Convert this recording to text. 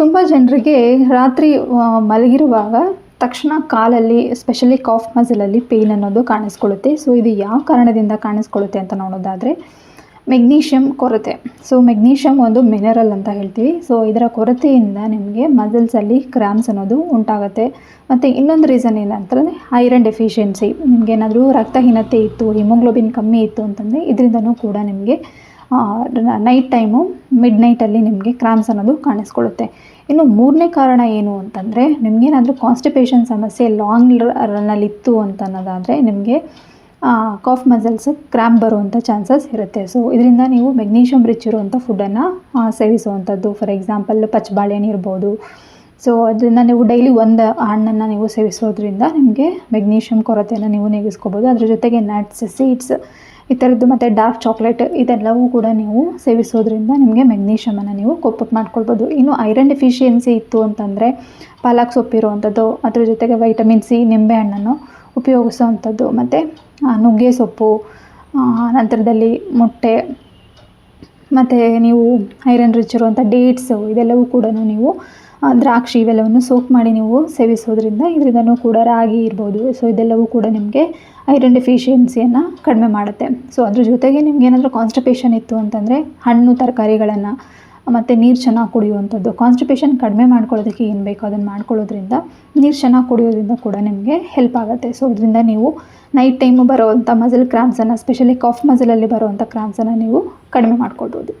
ತುಂಬ ಜನರಿಗೆ ರಾತ್ರಿ ಮಲಗಿರುವಾಗ ತಕ್ಷಣ ಕಾಲಲ್ಲಿ ಎಸ್ಪೆಷಲಿ ಕಾಫ್ ಮಸಲಲ್ಲಿ ಪೇಯ್ನ್ ಅನ್ನೋದು ಕಾಣಿಸ್ಕೊಳ್ಳುತ್ತೆ. ಸೊ ಇದು ಯಾವ ಕಾರಣದಿಂದ ಕಾಣಿಸ್ಕೊಳ್ಳುತ್ತೆ ಅಂತ ನೋಡೋದಾದರೆ ಮೆಗ್ನೀಷಿಯಮ್ ಕೊರತೆ. ಸೊ ಮೆಗ್ನೀಷಿಯಮ್ ಒಂದು ಮಿನರಲ್ ಅಂತ ಹೇಳ್ತೀವಿ. ಸೊ ಇದರ ಕೊರತೆಯಿಂದ ನಿಮಗೆ ಮಸಲ್ಸಲ್ಲಿ ಕ್ರ್ಯಾಮ್ಸ್ ಅನ್ನೋದು ಉಂಟಾಗುತ್ತೆ. ಮತ್ತು ಇನ್ನೊಂದು ರೀಸನ್ ಏನಂತಂದರೆ ಐರನ್ ಡೆಫಿಷಿಯನ್ಸಿ ನಿಮಗೇನಾದರೂ ರಕ್ತಹೀನತೆ ಇತ್ತು ಹಿಮೋಗ್ಲೋಬಿನ್ ಕಮ್ಮಿ ಇತ್ತು ಅಂತಂದರೆ, ಇದರಿಂದನೂ ಕೂಡ ನಿಮಗೆ ನೈಟ್ ಟೈಮು ಮಿಡ್ ನೈಟಲ್ಲಿ ನಿಮಗೆ ಕ್ರಾಮ್ಸ್ ಅನ್ನೋದು ಕಾಣಿಸ್ಕೊಳ್ಳುತ್ತೆ. ಇನ್ನು ಮೂರನೇ ಕಾರಣ ಏನು ಅಂತಂದರೆ, ನಿಮಗೇನಾದರೂ ಕಾನ್ಸ್ಟಿಪೇಷನ್ ಸಮಸ್ಯೆ ಲಾಂಗ್ ರನ್ನಲ್ಲಿ ಇತ್ತು ಅಂತ ಅನ್ನೋದಾದರೆ, ನಿಮಗೆ ಕಾಫ್ ಮಸಲ್ಸ್ ಕ್ರ್ಯಾಂಪ್ ಬರುವಂಥ ಚಾನ್ಸಸ್ ಇರುತ್ತೆ. ಸೊ ಇದರಿಂದ ನೀವು ಮೆಗ್ನೀಷಿಯಮ್ ರಿಚ್ ಇರುವಂಥ ಫುಡ್ಡನ್ನು ಸೇವಿಸುವಂಥದ್ದು. ಫಾರ್ ಎಕ್ಸಾಂಪಲ್ ಪಚ್ಚಬಾಳೆಹಣ್ಣು ಇರ್ಬೋದು. ಸೊ ಅದರಿಂದ ನೀವು ಡೈಲಿ ಒಂದು ಹಣ್ಣನ್ನು ನೀವು ಸೇವಿಸೋದ್ರಿಂದ ನಿಮಗೆ ಮೆಗ್ನೀಷಿಯಮ್ ಕೊರತೆಯನ್ನು ನೀವು ನೀಗಿಸ್ಕೋಬೋದು. ಅದ್ರ ಜೊತೆಗೆ ನಟ್ಸ್ ಸೀಡ್ಸ್ ಈ ಥರದ್ದು ಮತ್ತು ಡಾರ್ಕ್ ಚಾಕ್ಲೇಟ್ ಇದೆಲ್ಲವೂ ಕೂಡ ನೀವು ಸೇವಿಸೋದ್ರಿಂದ ನಿಮಗೆ ಮೆಗ್ನೀಷಿಯಮನ್ನು ನೀವು ಕೊಪ್ಪಕ್ಕೆ ಮಾಡ್ಕೊಳ್ಬೋದು. ಇನ್ನು ಐರನ್ ಡೆಫಿಷಿಯನ್ಸಿ ಇತ್ತು ಅಂತಂದರೆ ಪಾಲಕ್ ಸೊಪ್ಪು ಇರುವಂಥದ್ದು ಅದ್ರ ಜೊತೆಗೆ ವೈಟಮಿನ್ ಸಿ ನಿಂಬೆಹಣ್ಣನ್ನು ಉಪಯೋಗಿಸೋವಂಥದ್ದು ಮತ್ತು ನುಗ್ಗೆ ಸೊಪ್ಪು ನಂತರದಲ್ಲಿ ಮೊಟ್ಟೆ ಮತ್ತು ನೀವು ಐರನ್ ರಿಚ್ ಇರುವಂಥ ಡೇಟ್ಸು ಇದೆಲ್ಲವೂ ಕೂಡ ನೀವು ದ್ರಾಕ್ಷಿ ಇವೆಲ್ಲವನ್ನು ಸೋಕ್ ಮಾಡಿ ನೀವು ಸೇವಿಸೋದ್ರಿಂದ ಇದರಿಂದ ಕೂಡ ರಾಗಿ ಇರ್ಬೋದು. ಸೊ ಇದೆಲ್ಲವೂ ಕೂಡ ನಿಮಗೆ ಐರನ್ ಡೆಫಿಷಿಯನ್ಸಿಯನ್ನು ಕಡಿಮೆ ಮಾಡುತ್ತೆ. ಸೊ ಅದ್ರ ಜೊತೆಗೆ ನಿಮ್ಗೆ ಏನಾದರೂ ಕಾನ್ಸ್ಟಿಪೇಷನ್ ಇತ್ತು ಅಂತಂದರೆ ಹಣ್ಣು ತರಕಾರಿಗಳನ್ನು ಮತ್ತು ನೀರು ಚೆನ್ನಾಗಿ ಕುಡಿಯುವಂಥದ್ದು. ಕಾನ್ಸ್ಟಿಪೇಷನ್ ಕಡಿಮೆ ಮಾಡ್ಕೊಳ್ಳೋದಕ್ಕೆ ಏನು ಬೇಕೋ ಅದನ್ನು ಮಾಡ್ಕೊಳ್ಳೋದ್ರಿಂದ ನೀರು ಚೆನ್ನಾಗಿ ಕುಡಿಯೋದ್ರಿಂದ ಕೂಡ ನಿಮಗೆ ಹೆಲ್ಪ್ ಆಗುತ್ತೆ. ಸೊ ಇದರಿಂದ ನೀವು ನೈಟ್ ಟೈಮು ಬರುವಂಥ ಮಸಲ್ ಕ್ರಾಮ್ಸನ್ನು ಸ್ಪೆಷಲಿ ಕಾಫ್ ಮಸಲಲ್ಲಿ ಬರುವಂಥ ಕ್ರಾಮ್ಸನ್ನು ನೀವು ಕಡಿಮೆ ಮಾಡ್ಕೊಳ್ಬೋದು.